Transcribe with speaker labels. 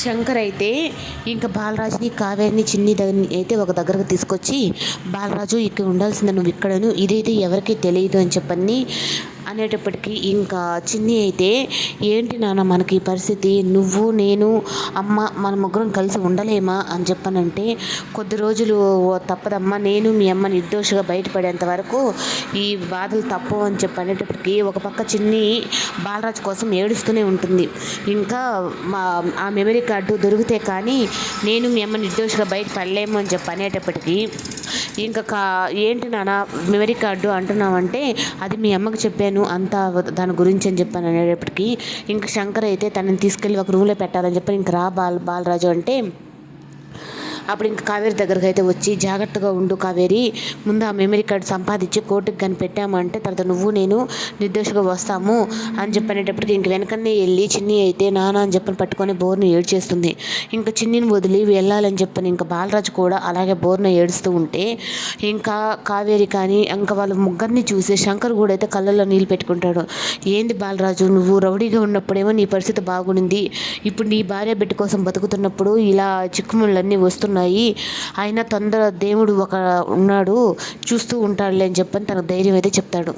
Speaker 1: శంకర్ అయితే ఇంకా బాలరాజుని కావేరిని చిన్ని దగ్గర అయితే ఒక దగ్గరకు తీసుకొచ్చి బాలరాజు ఇక్కడ ఉండాల్సింది నువ్వు ఇక్కడను ఇదైతే ఎవరికీ తెలియదు అని చెప్పని అనేటప్పటికీ ఇంకా చిన్ని అయితే ఏంటి నాన్న మనకి ఈ పరిస్థితి? నువ్వు నేను అమ్మ మన ముగ్గురం కలిసి ఉండలేమా? అని చెప్పనంటే కొద్ది రోజులు తప్పదమ్మా నేను మీ అమ్మ నిర్దోషిగా బయటపడేంత వరకు ఈ బాధలు తప్పు అని చెప్పి అనేటప్పటికీ ఒక పక్క చిన్ని బాలరాజు కోసం ఏడుస్తూనే ఉంటుంది. ఇంకా మా ఆ మెమరీ కార్డు దొరికితే కానీ నేను మీ అమ్మ నిర్దోషిగా బయట పడలేము అని చెప్పి అనేటప్పటికీ ఇంకా కా ఏంటి నాన్న మెమరీ కార్డు అంటున్నావంటే అది మీ అమ్మకి చెప్పాను అంతా దాని గురించి అని చెప్పాను అనేటప్పటికీ ఇంక శంకర్ అయితే తనని తీసుకెళ్ళి ఒక రూమ్లో పెట్టాలని చెప్పి ఇంక రా బాల్ బాలరాజు అంటే అప్పుడు ఇంక కావేరి దగ్గరకు అయితే వచ్చి జాగ్రత్తగా ఉండు కావేరి. ముందు ఆ మెమరీ కార్డు సంపాదించి కోర్టుకి కానీ పెట్టామంటే తర్వాత నువ్వు నేను నిర్దోషిగా వస్తాము అని చెప్పనేటప్పటికి ఇంక వెనకనే వెళ్ళి చిన్ని అయితే నాన్న అని చెప్పని పట్టుకొని బోర్ని ఏడ్చేస్తుంది. ఇంకా చిన్నిని వదిలి వెళ్ళాలని చెప్పని ఇంకా బాలరాజు కూడా అలాగే బోర్న ఏడుస్తూ ఉంటే ఇంకా కావేరి కానీ ఇంకా వాళ్ళ ముగ్గురిని చూసి శంకర్ కూడా అయితే కళ్ళల్లో నీళ్ళు పెట్టుకుంటాడు. ఏంది బాలరాజు నువ్వు రౌడీగా ఉన్నప్పుడేమో నీ పరిస్థితి బాగుండింది. ఇప్పుడు నీ భార్య బిడ్డ కోసం బతుకుతున్నప్పుడు ఇలా చిక్కుముళ్ళన్నీ వస్తున్నాయి అయినా తొందర దేవుడు ఒక ఉన్నాడు చూస్తూ ఉంటాడులే అని చెప్పని తనకు ధైర్యం అయితే చెప్తాడు.